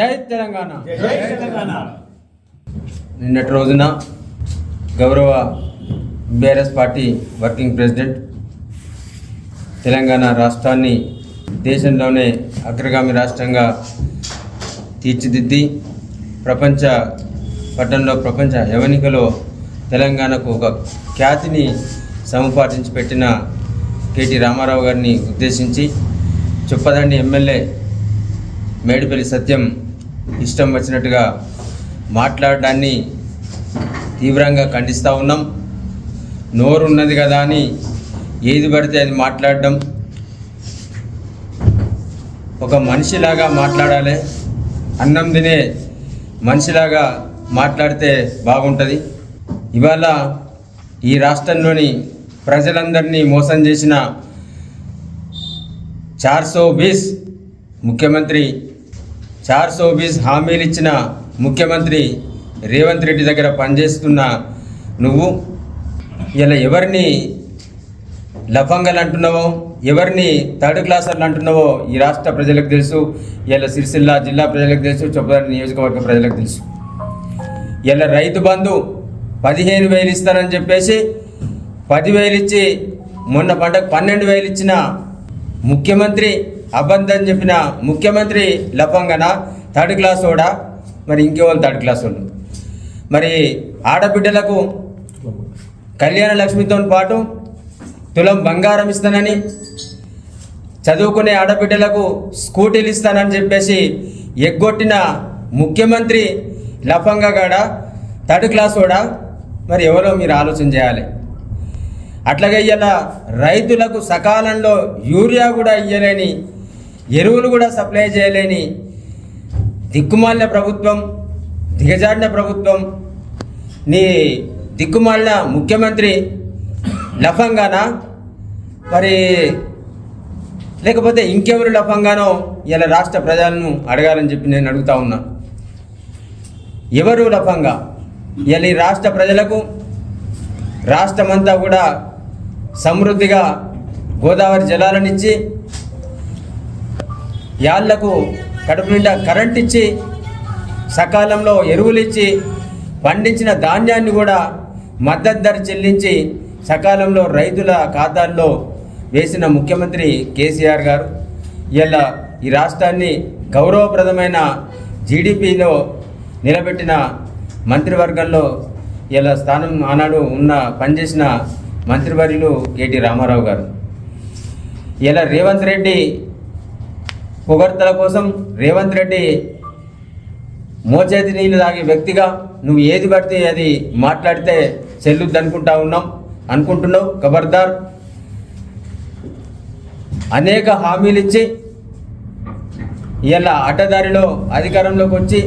జై తెలంగాణ. జై తెలంగాణ. నిన్నటి రోజున గౌరవ BRS party working president Telangana రాష్ట్రాన్ని దేశంలోనే అగ్రగామి రాష్ట్రంగా తీర్చిదిద్ది ప్రపంచ పట్టణంలో ప్రపంచ యవనికలో తెలంగాణకు ఒక ఖ్యాతిని సముపార్జించి పెట్టిన కేటీ రామారావు గారిని ఉద్దేశించి చొప్పదండి ఎమ్మెల్యే మేడిపల్లి సత్యం ఇష్టం వచ్చినట్టుగా మాట్లాడడాన్ని తీవ్రంగా ఖండిస్తూ ఉన్నాం. నోరు ఉన్నది కదా అని ఏది పడితే అది మాట్లాడడం. ఒక మనిషిలాగా మాట్లాడాలి అన్నం తినే మనిషిలాగా మాట్లాడితే బాగుంటుంది. ఇవాళ ఈ రాష్ట్రంలోని ప్రజలందరినీ మోసం చేసిన చార్సో బీస్ ముఖ్యమంత్రి చార్ సోబీస్ హామీలు ఇచ్చిన ముఖ్యమంత్రి రేవంత్ రెడ్డి దగ్గర పనిచేస్తున్న నువ్వు ఇలా ఎవరిని లఫంగలు అంటున్నావో ఎవరిని థర్డ్ క్లాసర్లు అంటున్నావో ఈ రాష్ట్ర ప్రజలకు తెలుసు ఇలా సిరిసిల్ల జిల్లా ప్రజలకు తెలుసు చొప్పదండి నియోజకవర్గ ప్రజలకు తెలుసు. ఇలా రైతు బంధు పదిహేను వేలు ఇస్తానని చెప్పేసి పదివేలు ఇచ్చి మొన్న పంటకు పన్నెండు వేలు ఇచ్చిన ముఖ్యమంత్రి అబద్ధం చెప్పిన ముఖ్యమంత్రి లఫంగన థర్డ్ క్లాస్ కూడా మరి ఇంకేవాళ్ళు థర్డ్ క్లాస్ వాళ్ళు? మరి ఆడబిడ్డలకు కళ్యాణ లక్ష్మితో పాటు తులం బంగారం ఇస్తానని చదువుకునే ఆడబిడ్డలకు స్కూటీలు ఇస్తానని చెప్పేసి ఎగ్గొట్టిన ముఖ్యమంత్రి లఫంగగాడ థర్డ్ క్లాస్ కూడా మరి ఎవరో మీరు ఆలోచన చేయాలి. అట్లాగే ఇలా రైతులకు సకాలంలో యూరియా కూడా ఇయ్యలేని ఎరువులు కూడా సప్లై చేయలేని దిక్కుమాలిన ప్రభుత్వం దిగజాడిన ప్రభుత్వం నీ దిక్కుమాలిన ముఖ్యమంత్రి లఫంగానా? మరి లేకపోతే ఇంకెవరు లఫంగానో ఇలా రాష్ట్ర ప్రజలను అడగాలని చెప్పి నేను అడుగుతా ఉన్నా. ఎవరు లఫంగా? ఇలా ఈ రాష్ట్ర ప్రజలకు రాష్ట్రమంతా కూడా సమృద్ధిగా గోదావరి జలాలనిచ్చి యాళ్ళకు కడుపు నిండా కరెంట్ ఇచ్చి సకాలంలో ఎరువులు ఇచ్చి పండించిన ధాన్యాన్ని కూడా మద్దతు ధర చెల్లించి సకాలంలో రైతుల ఖాతాల్లో వేసిన ముఖ్యమంత్రి కేసీఆర్ గారు. ఇలా ఈ రాష్ట్రాన్ని గౌరవప్రదమైన జీడిపిలో నిలబెట్టిన మంత్రివర్గంలో ఇలా స్థానం ఆనాడు ఉన్న పనిచేసిన మంత్రివర్యులు కేటీ రామారావు గారు. ఇలా రేవంత్ రెడ్డి పొగడ్తల కోసం రేవంత్ రెడ్డి మోచేతి నీళ్ళు తాగే వ్యక్తిగా నువ్వు ఏది పడితే అది మాట్లాడితే చెల్లుద్ది అనుకుంటా ఉన్నాం అనుకుంటున్నావు ఖబర్దార్ అనేక హామీలు ఇచ్చి ఇలా అడ్డదారిలో అధికారంలోకి వచ్చి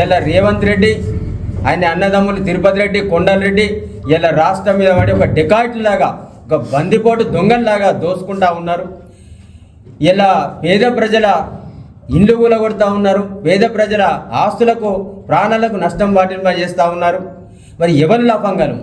ఇలా రేవంత్ రెడ్డి ఆయన అన్నదమ్ములు తిరుపతి రెడ్డి కొండలరెడ్డి ఇలా రాష్ట్రం మీద పడి ఒక డెకాయిట్ లాగా ఒక బందిపోటు దొంగల్లాగా దోసుకుంటా ఉన్నారు. ఇలా పేద ప్రజల ఇండ్లు కూలగొడుతూ ఉన్నారు? పేద ప్రజల ఆస్తులకు ప్రాణాలకు నష్టం వాటింప చేస్తూ ఉన్నారు? మరి ఎవరు లాభంగాను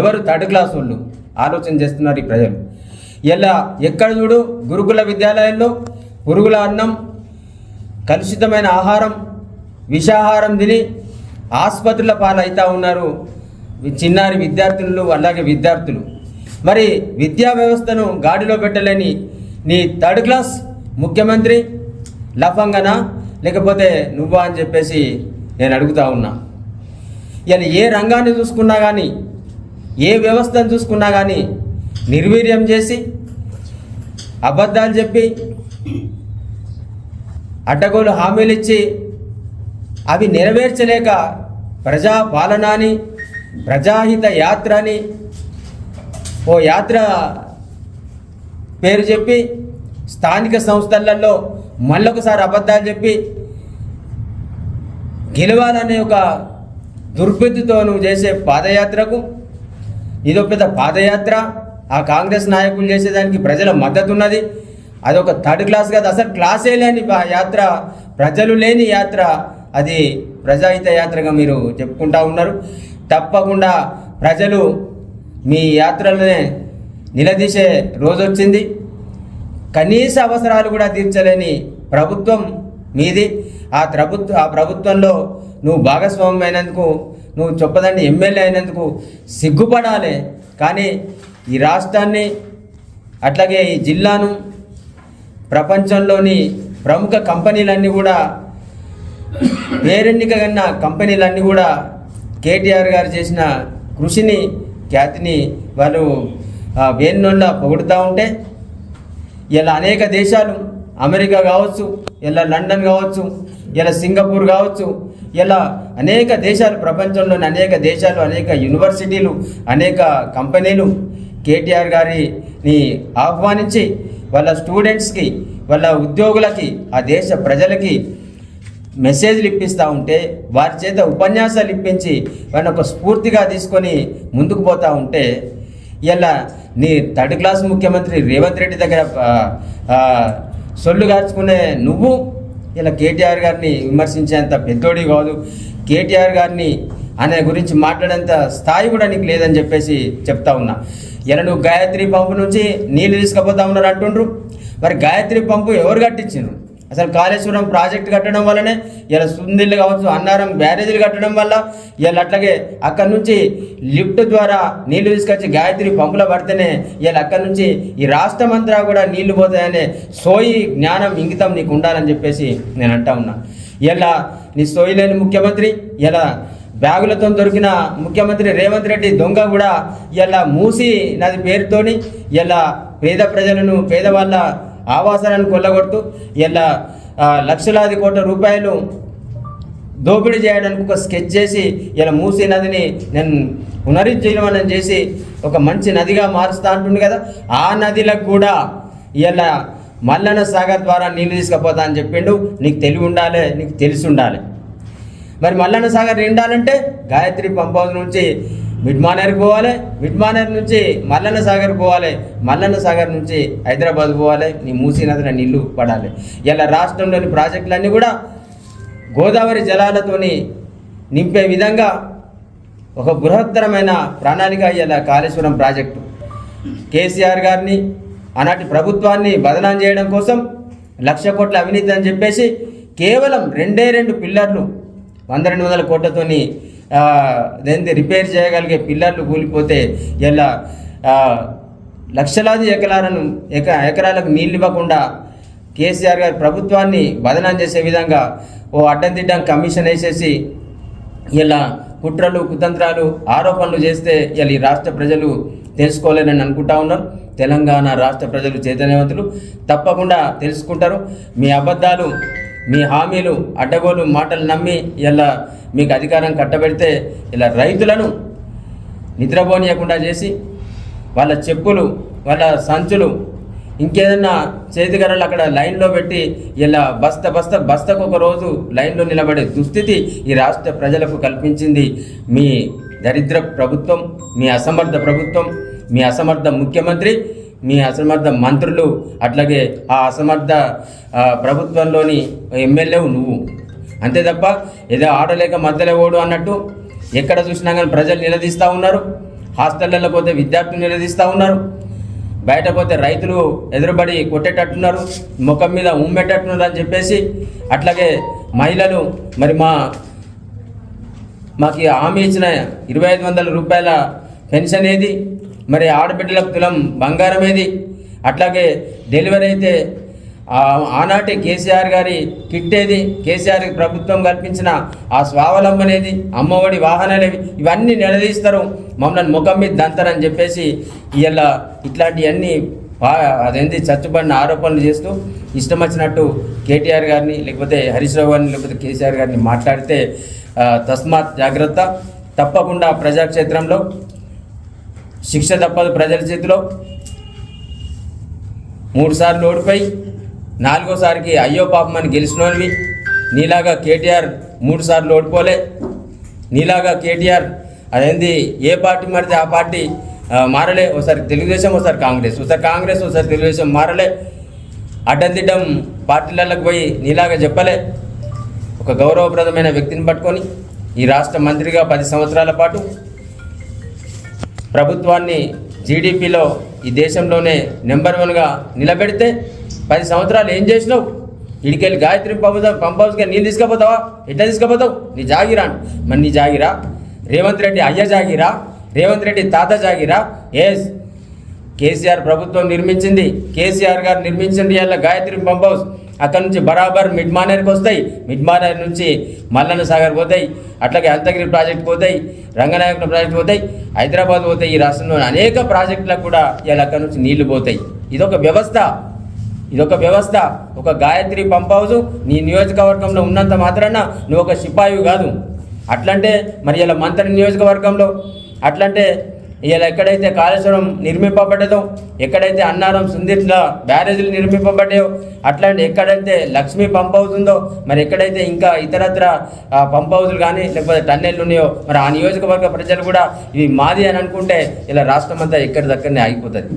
ఎవరు థర్డ్ క్లాస్ వాళ్ళు? ఆలోచన చేస్తున్నారు ఈ ప్రజలు. ఇలా ఎక్కడ చూడు? గురుకుల విద్యాలయాల్లో పురుగుల అన్నం కలుషితమైన ఆహారం విషాహారం తిని ఆసుపత్రుల పాలవుతూ ఉన్నారు చిన్నారి విద్యార్థులు అలాగే విద్యార్థులు. మరి విద్యా వ్యవస్థను గాడిలో పెట్టలేని నీ థర్డ్ క్లాస్ ముఖ్యమంత్రి లఫంగనా? లేకపోతే నువ్వా అని చెప్పేసి నేను అడుగుతా ఉన్నా. ఇక ఏ రంగాన్ని చూసుకున్నా కానీ ఏ వ్యవస్థను చూసుకున్నా కానీ నిర్వీర్యం చేసి అబద్ధాలు చెప్పి అడ్డగోలు హామీలు ఇచ్చి అవి నెరవేర్చలేక ప్రజా పాలనాని ప్రజాహిత యాత్ర అని ఓ యాత్ర పేరు చెప్పి స్థానిక సంస్థలలో మళ్ళొకసారి అబద్ధాలు చెప్పి గెలవాలనే ఒక దుర్బుద్ధితో నువ్వు చేసే పాదయాత్రకు ఇదో పెద్ద పాదయాత్ర. ఆ కాంగ్రెస్ నాయకులు చేసేదానికి ప్రజల మద్దతు ఉన్నది అదొక థర్డ్ క్లాస్ కాదు. అసలు క్లాసే లేని పా- యాత్ర. ప్రజలు లేని యాత్ర. అది ప్రజాహిత యాత్రగా మీరు చెప్పుకుంటా ఉన్నారు. తప్పకుండా ప్రజలు మీ యాత్రలనే నిలదీసే రోజు వచ్చింది కనీస అవసరాలు కూడా తీర్చలేని ప్రభుత్వం మీది. ఆ ప్రభుత్వ ఆ ప్రభుత్వంలో నువ్వు భాగస్వామ్యం అయినందుకు నువ్వు చొప్పదండి ఎమ్మెల్యే అయినందుకు సిగ్గుపడాలి. కానీ ఈ రాష్ట్రాన్ని అట్లాగే ఈ జిల్లాను ప్రపంచంలోని ప్రముఖ కంపెనీలన్నీ కూడా పేరెన్నిక కన్నా కంపెనీలన్నీ కూడా కేటీఆర్ గారు చేసిన కృషిని ఖ్యాతిని వాళ్ళు ఆ, వేణుళ్ళ పొగుడుతూ ఉంటే ఇలా అనేక దేశాలు అమెరికా కావచ్చు ఇలా లండన్ కావచ్చు ఇలా సింగపూర్ కావచ్చు ఇలా అనేక దేశాలు ప్రపంచంలోని అనేక దేశాలు అనేక యూనివర్సిటీలు అనేక కంపెనీలు కేటీఆర్ గారిని ఆహ్వానించి వాళ్ళ స్టూడెంట్స్కి వాళ్ళ ఉద్యోగులకి ఆ దేశ ప్రజలకి మెసేజ్లు ఇప్పిస్తూ ఉంటే వారి చేత ఉపన్యాసాలు ఇప్పించి వాళ్ళని ఒక స్ఫూర్తిగా తీసుకొని ముందుకు పోతూ ఉంటే ఇలా నీ థర్డ్ క్లాస్ ముఖ్యమంత్రి రేవంత్ రెడ్డి దగ్గర సొల్లు గార్చుకునే నువ్వు? ఇలా కేటీఆర్ గారిని విమర్శించేంత పెద్దోడి కాదు. కేటీఆర్ గారిని అనే గురించి మాట్లాడేంత స్థాయి కూడా నీకు లేదని చెప్పేసి చెప్తా ఉన్నా. ఇలా నువ్వు గాయత్రి పంపు నుంచి నీళ్ళు తీసుకుపోతా ఉన్నారు అంటుండ్రు. మరి గాయత్రి పంపు ఎవరు కట్టించిండ్రు అసలు కాళేశ్వరం ప్రాజెక్ట్ కట్టడం వల్లనే ఇలా సుందిళ్ళు కావచ్చు అన్నారం బ్యారేజీలు కట్టడం వల్ల ఇలా అట్లాగే అక్కడి నుంచి లిఫ్ట్ ద్వారా నీళ్ళు తీసుకొచ్చి గాయత్రి పంపుల పడితేనే ఇలా అక్కడి నుంచి ఈ రాష్ట్రం అంతా కూడా నీళ్ళు పోతాయనే సోయి జ్ఞానం ఇంగితం నీకు ఉండాలని చెప్పేసి నేను అంటా ఉన్నా. ఇలా నీ సోయి లేని ముఖ్యమంత్రి ఇలా బ్యాగులతో దొరికిన ముఖ్యమంత్రి రేవంత్ రెడ్డి దొంగ కూడా ఇలా మూసి నది పేరుతోని ఇలా పేద ప్రజలను పేదవాళ్ళ ఆవాసాలను కొల్లగొడుతూ ఇలా లక్షలాది కోట్ల రూపాయలు దోపిడీ చేయడానికి ఒక స్కెచ్ చేసి ఇలా మూసీ నదిని నేను పునరుజ్జీవనం చేసి ఒక మంచి నదిగా మారుస్తా అంటుండే కదా ఆ నదిలకు కూడా ఇలా మల్లన సాగర్ ద్వారా నీళ్ళు తీసుకుపోతా అని చెప్పిండు. నీకు తెలివి ఉండాలి నీకు తెలిసి ఉండాలి. మరి మల్లన్న సాగర్ నిండాలంటే గాయత్రి పంప్ హౌస్ నుంచి మిడ్మానేర్కి పోవాలి మిడ్మానేర్ నుంచి మల్లన్న సాగర్ పోవాలి మల్లన్న సాగర్ నుంచి హైదరాబాద్ పోవాలి నీ మూసీ నదిలో నీళ్ళు పడాలి. ఇలా రాష్ట్రంలోని ప్రాజెక్టులన్నీ కూడా గోదావరి జలాలతోని నింపే విధంగా ఒక బృహత్తరమైన ప్రణాళిక ఇలా కాళేశ్వరం ప్రాజెక్టు. కేసీఆర్ గారిని ఆనాటి ప్రభుత్వాన్ని బదనాం చేయడం కోసం లక్ష కోట్ల అవినీతి అని చెప్పేసి కేవలం రెండే రెండు పిల్లర్లు వంద రెండు వందల కోట్లతోని ఆ, రిపేర్ చేయగలిగే పిల్లర్లు కూలిపోతే ఇలా లక్షలాది ఎకరాలను ఎక ఎకరాలకు నీళ్ళు ఇవ్వకుండా కేసీఆర్ గారి ప్రభుత్వాన్ని బదనం చేసే విధంగా ఓ అడ్డం తిడ్డం కమిషన్ వేసేసి ఇలా కుట్రలు కుతంత్రాలు ఆరోపణలు చేస్తే ఇలా ఈ రాష్ట్ర ప్రజలు తెలుసుకోలేనని అనుకుంటా ఉన్నారు. తెలంగాణ రాష్ట్ర ప్రజలు చైతన్యవంతులు. తప్పకుండా తెలుసుకుంటారు. మీ అబద్ధాలు మీ హామీలు అడ్డగోలు మాటలు నమ్మి ఇలా మీకు అధికారం కట్టబెడితే ఇలా రైతులను నిద్రపోనీయకుండా చేసి వాళ్ళ చెప్పులు వాళ్ళ సంచులు ఇంకేదన్నా చేతికర్రలు అక్కడ లైన్లో పెట్టి ఇలా బస్త బస్త బస్తకు ఒక రోజు లైన్లో నిలబడే దుస్థితి ఈ రాష్ట్ర ప్రజలకు కల్పించింది మీ దరిద్ర ప్రభుత్వం మీ అసమర్థ ప్రభుత్వం మీ అసమర్థ ముఖ్యమంత్రి మీ అసమర్థ మంత్రులు అట్లాగే ఆ అసమర్థ ప్రభుత్వంలోని ఎమ్మెల్యేవు నువ్వు. అంతే తప్ప ఏదో ఆడలేక మధ్యలో ఓడు అన్నట్టు ఎక్కడ చూసినా కానీ ప్రజలు నిలదీస్తూ ఉన్నారు. హాస్టళ్ళలో పోతే విద్యార్థులు నిలదీస్తూ ఉన్నారు. బయట పోతే రైతులు ఎదురుబడి కొట్టేటట్టున్నారు. ముఖం మీద ఉమ్మెట్టట్టున్నారు అని చెప్పేసి అట్లాగే మహిళలు మరి మా మాకు హామీ ఇచ్చిన ఇరవై ఐదు వందల రూపాయల పెన్షన్ ఏది? మరి ఆడబిడ్డలకు తులం బంగారం ఏది అట్లాగే డెలివరీ అయితే ఆనాటి కేసీఆర్ గారి కిట్టేది కేసీఆర్ ప్రభుత్వం కల్పించిన ఆ స్వావలంబనేది అమ్మఒడి వాహనాలేవి ఇవన్నీ నిలదీస్తారు. మమ్మల్ని ముఖం మీద దంతరని చెప్పేసి ఇలా ఇట్లాంటివన్నీ అదేంటి చచ్చుబడిన ఆరోపణలు చేస్తూ ఇష్టం వచ్చినట్టు కేటీఆర్ గారిని లేకపోతే హరీష్ రావు గారిని లేకపోతే కేసీఆర్ గారిని మాట్లాడితే తస్మాత్ జాగ్రత్త. తప్పకుండా ప్రజాక్షేత్రంలో శిక్ష తప్పదు ప్రజల చేతిలో. మూడుసార్లు ఓడిపోయి నాలుగోసారికి అయ్యో పాపమని గెలిచినోనివి. నీలాగా కేటీఆర్ మూడు సార్లు ఓడిపోలే. నీలాగా కేటీఆర్ అదేంది ఏ పార్టీ మారితే ఆ పార్టీ మారలే. ఒకసారి తెలుగుదేశం ఒకసారి కాంగ్రెస్. ఒకసారి కాంగ్రెస్ ఒకసారి తెలుగుదేశం మారలే. అడ్డంతిడ్డం పార్టీలకు పోయి నీలాగా చెప్పలే. ఒక గౌరవప్రదమైన వ్యక్తిని పట్టుకొని ఈ రాష్ట్ర మంత్రిగా పది సంవత్సరాల పాటు ప్రభుత్వాన్ని జీడిపిలో ఈ దేశంలోనే నెంబర్ వన్గా నిలబెడితే పది సంవత్సరాలు ఏం చేసినావు? ఇడికెళ్ళి గాయత్రి పంప పంప్ హౌస్కి నీళ్ళు తీసుకుపోతావా? ఎట్లా తీసుకుపోతావు? నీ జాగిరా మరి నీ జాగిరా? రేవంత్ రెడ్డి అయ్య జాగిరా? రేవంత్ రెడ్డి తాత జాగిరా? ఎస్ కేసీఆర్ ప్రభుత్వం నిర్మించింది. కేసీఆర్ గారు నిర్మించింది అలా గాయత్రి పంప్ హౌస్. అక్కడ నుంచి బరాబర్ మిడ్ మానేర్కి వస్తాయి. మిడ్ మానేర్ నుంచి మల్లన్న సాగర్ పోతాయి. అట్లాగే అంతగిరి ప్రాజెక్ట్ పోతాయి. రంగనాయకుల ప్రాజెక్ట్ పోతాయి. హైదరాబాద్ పోతాయి. ఈ రాష్ట్రంలో అనేక ప్రాజెక్టులకు కూడా ఇలా అక్కడ నుంచి నీళ్ళు పోతాయి. ఇదొక వ్యవస్థ. ఇదొక వ్యవస్థ. ఒక గాయత్రి పంప్ హౌస్. నీ నియోజకవర్గంలో ఉన్నంత మాత్రాన నువ్వు ఒక సిపాయి కాదు. అట్లంటే మరి ఇలా మంత్రి నియోజకవర్గంలో అట్లంటే ఇలా ఎక్కడైతే కాళేశ్వరం నిర్మింపబడ్డదో ఎక్కడైతే అన్నారం సుందీర్ల బ్యారేజీలు నిర్మింపబడ్డాయో అట్లాంటి ఎక్కడైతే లక్ష్మీ పంప్ అవుతుందో మరి ఎక్కడైతే ఇంకా ఇతరత్ర పంప్ హౌజులు కానీ లేకపోతే టన్నెళ్ళు ఉన్నాయో మరి ఆ నియోజకవర్గ ప్రజలు కూడా ఇవి మాది అని అనుకుంటే ఇలా రాష్ట్రం అంతా ఎక్కడిదక్కడనే ఆగిపోతుంది.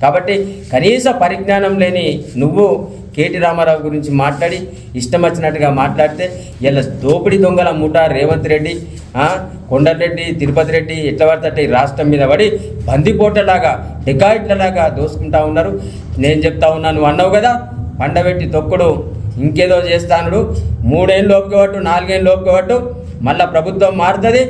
కాబట్టి కనీస పరిజ్ఞానం లేని నువ్వు కేటీ రామారావు గురించి మాట్లాడి ఇష్టం వచ్చినట్టుగా మాట్లాడితే ఇలా దోపిడీ దొంగల ముఠా రేవంత్ రెడ్డి కొండరెడ్డి తిరుపతి రెడ్డి ఎట్ల పడితే రాష్ట్రం మీద పడి బందిపోటలాగా డికాయిట్లలాగా దోసుకుంటా ఉన్నారు. నేను చెప్తా ఉన్నాను నువ్వు అన్నావు కదా పండబెట్టి తొక్కుడు ఇంకేదో చేస్తానుడు మూడేళ్ళు లోపుకోవట్టు నాలుగేళ్ళు లోపుకోవట్టు మళ్ళా ప్రభుత్వం మారుతుంది.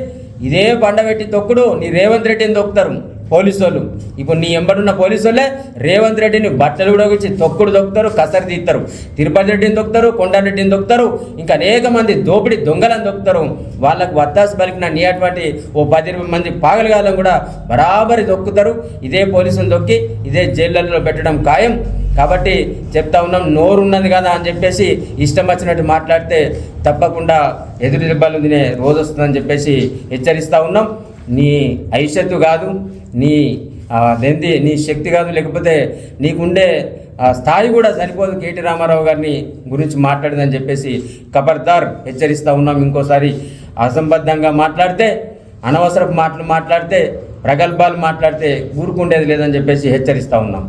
ఇదే పండబెట్టి తొక్కుడు నీ రేవంత్ రెడ్డిని తొక్కుతారు. పోలీసు వాళ్ళు ఇప్పుడు నీ ఎంబడున్న పోలీసు వాళ్ళే రేవంత్ రెడ్డిని బట్టలు కూడా వచ్చి తొక్కుడు దొక్కుతారు కసరు తీస్తారు తిరుపతి రెడ్డిని తొక్కుతారు కొండారెడ్డిని తొక్కుతారు. ఇంకా అనేక మంది దోపిడి దొంగలను దొక్కుతారు వాళ్ళకు వత్తాసు పలికిన నీ అటువంటి ఓ పది మంది పాగలగాలను కూడా బరాబరి దొక్కుతారు ఇదే పోలీసులు దొక్కి ఇదే జైళ్ళల్లో పెట్టడం ఖాయం. కాబట్టి చెప్తా ఉన్నాం నోరు ఉన్నది కదా అని చెప్పేసి ఇష్టం వచ్చినట్టు మాట్లాడితే తప్పకుండా ఎదురు దెబ్బలు తినే రోజు వస్తుందని చెప్పేసి హెచ్చరిస్తూ ఉన్నాం. నీ ఐషత్తు కాదు నీ ఆ, అదేంటి నీ శక్తి కాదు లేకపోతే నీకుండే స్థాయి కూడా సరిపోదు కేటీ రామారావు గారిని గురించి మాట్లాడిందని చెప్పేసి ఖబర్దార్ హెచ్చరిస్తూ ఉన్నాం ఇంకోసారి. అసంబద్ధంగా మాట్లాడితే అనవసరపు మాటలు మాట్లాడితే ప్రగల్భాలు మాట్లాడితే ఊరుకుండేది లేదని చెప్పేసి హెచ్చరిస్తూ ఉన్నాం.